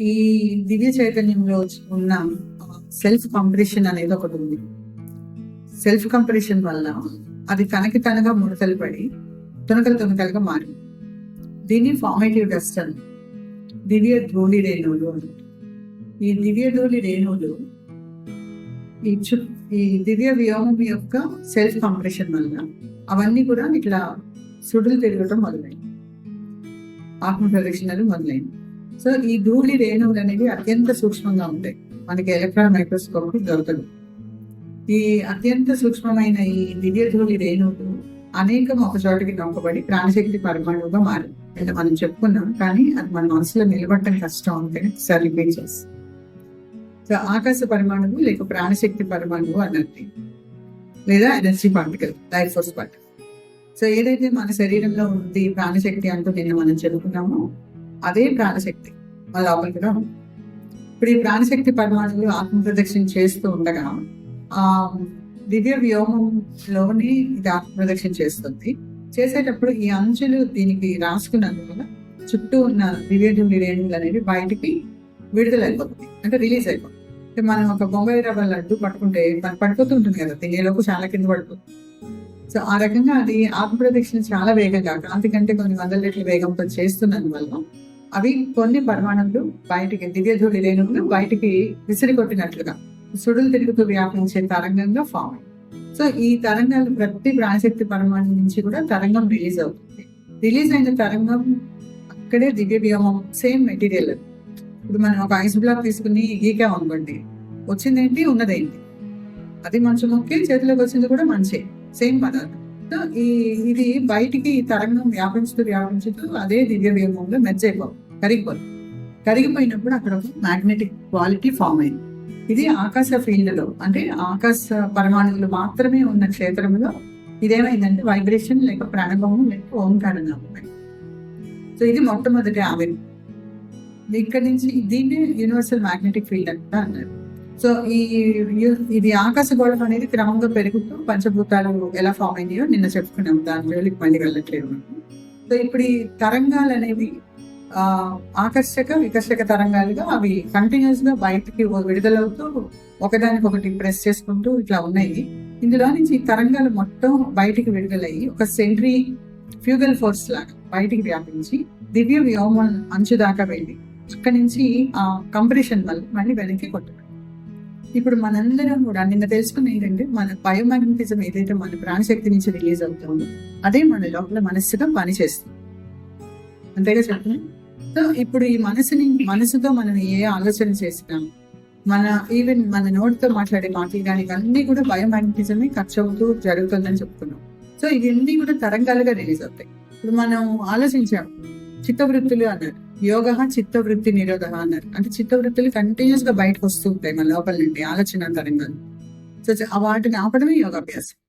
ఈ దివ్య చైతన్యంలో ఉన్న సెల్ఫ్ కాంపిటీషన్ అనేది ఒకటి ఉంది. సెల్ఫ్ కాంపిటీషన్ వల్ల అది తనకి తనగా ముడతలు పడి తునకలు తునకలుగా మారి. దీన్ని ఫార్మేటివ్ డస్ట్ అని దివ్య ధూళి రేణువులు ఈ దివ్య ధూళి రేణువులు ఈ చు ఈ దివ్య వ్యోమం యొక్క సెల్ఫ్ కంప్రెషన్ వల్ల అవన్నీ కూడా ఇట్లా సుడులు తిరగటం మొదలైంది. ఆత్మ ప్రదక్షిణలు మొదలైంది. సో ఈ ధూళి రేణువులు అనేవి అత్యంత సూక్ష్మంగా ఉంటాయి. మనకి ఎలక్ట్రాన్ మైక్రోస్కోప్ దొరకదు ఈ అత్యంత సూక్ష్మమైన ఈ దివ్య ధూళి రేణువులు అనేకం ఒక చోటకి నొక్కబడి ప్రాణశక్తి పరమాణువుగా మారి అంటే మనం చెప్పుకున్నాం కానీ అది మన మనసులో నిలబడటం కష్టం అంటే సార్ రిపీట్ సో ఆకాశ పరమాణువు లేక ప్రాణశక్తి పరమాణువు అన్నది లేదా energy particle life force particle. So ఏదైతే మన శరీరంలో ఉంది ప్రాణశక్తి అంటూ నిన్న మనం చెప్పుకున్నామో అదే ప్రాణశక్తి. మన లోపల కూడా ఉంది ఇప్పుడు ఈ ప్రాణశక్తి పరమాణువులు ఆత్మప్రదక్షిణ చేస్తూ ఉండగా ఆ దివ్య వ్యోమంలోనే ఇది ఆత్మప్రదక్షిణ చేస్తుంది. చేసేటప్పుడు ఈ అంచులు దీనికి రాసుకున్నందువల్ల చుట్టూ ఉన్న దివ్య ధూళి అనేవి బయటికి విడుదల అయిపోతుంది అంటే రిలీజ్ అయిపోతుంది మనం ఒక బొంబాయి రవ్వ లడ్డు పట్టుకుంటే మనం పడిపోతూ ఉంటుంది కదా తినేలోపు చాలా కింద పడిపోతుంది. సో ఆ రకంగా అది ఆత్మప్రదక్షిణ చాలా వేగంగా కాంతి కంటే కొన్ని వందల రెట్ల వేగంతో చేస్తున్నందువల్ల అవి కొన్ని పరిమాణంలో బయటికి దివ్య రేణువులు బయటికి విసిరి కొట్టినట్లుగా సుడులు తిరుగుతూ వ్యాపించే తరంగంగా ఫామ్ అయింది సో ఈ తరంగాలు ప్రతి ప్రాణశక్తి పరిమాణం నుంచి కూడా తరంగం రిలీజ్ అవుతుంది. రిలీజ్ అయిన తరంగం అక్కడే దివ్య వ్యోమం సేమ్ మెటీరియల్ ఇప్పుడు మనం ఒక ఐస్ బ్లాక్ తీసుకుని గీకా అనుకోండి. వచ్చిందేంటి? ఉన్నదేంటి? అది మంచి మొక్కి చేతిలోకి వచ్చింది కూడా మంచి సేమ్ పదార్థం. సో ఈ ఇది బయటికి ఈ తరంగం వ్యాపించుతూ వ్యాపించుతూ అదే దివ్య వ్యోమంలో మెర్జ్ కరిగిపోదు. కరిగిపోయినప్పుడు అక్కడ ఒక మ్యాగ్నెటిక్ క్వాలిటీ ఫామ్ అయింది. ఇది ఆకాశ ఫీల్డ్లో అంటే ఆకాశ పరమాణువులు మాత్రమే ఉన్న క్షేత్రంలో ఇదేమైందంటే వైబ్రేషన్ లేక ప్రాణభవం లేక ఓంకారం సో ఇది మొట్టమొదటి ఆవిరి. ఇక్కడి నుంచి దీన్ని యూనివర్సల్ మ్యాగ్నెటిక్ ఫీల్డ్ అంట అన్నారు. సో ఈ ఇది ఆకాశ గోళం అనేది క్రమంగా పెరుగుతూ పంచభూతాలు ఎలా ఫామ్ అయినాయో నిన్న చెప్పుకున్నాం దాని జోలికి మళ్ళీ వెళ్ళట్లేదు. సో ఇప్పుడు ఈ తరంగాలు అనేవి ఆకర్షక వికర్షక తరంగాలుగా అవి కంటిన్యూస్గా బయటికి విడుదలవుతూ ఒకదానికొకటి ప్రెస్ చేసుకుంటూ ఇట్లా ఉన్నాయి. ఇందులో నుంచి ఈ తరంగాలు మొత్తం బయటికి విడుదలయ్యి ఒక సెంట్రీ ఫ్యూగల్ ఫోర్స్ లాగా బయటికి వ్యాపించి దివ్య వ్యోమం అంచు దాకా వెళ్ళి అక్కడి నుంచి ఆ కంప్రెషన్ వల్ల మళ్ళీ వెనక్కి కొట్టారు ఇప్పుడు మనందరం కూడా నిన్న తెలుసుకున్న ఏంటంటే మన బయోమాగ్నటిజం ఏదైతే మన ప్రాణశక్తి నుంచి రిలీజ్ అవుతుందో అదే మన లోపల మనస్సుగా పనిచేస్తుంది. అంతేగా చెప్పండి? సో ఇప్పుడు ఈ మనసుని మనసుతో మనం ఏ ఆలోచన చేసినాం మన ఈవెన్ మన నోటితో మాట్లాడే మాటలు కానీ అన్ని కూడా బయోమాగ్నటిజమే ఖర్చు అవుతూ జరుగుతుందని చెప్తున్నాం. సో ఇవన్నీ కూడా తరంగాలుగా రిలీజ్ అవుతాయి. ఇప్పుడు మనం ఆలోచించాం చిత్తవృత్తులు అన్నారు. యోగ చిత్తవృత్తి నిరోధ అన్నారు. అంటే చిత్తవృత్తులు కంటిన్యూస్గా బయటకు వస్తూ ఉంటాయి మన లోపల నుండి ఆలోచన తరంగాలు. సో వాటిని ఆపడమే యోగాభ్యాసం.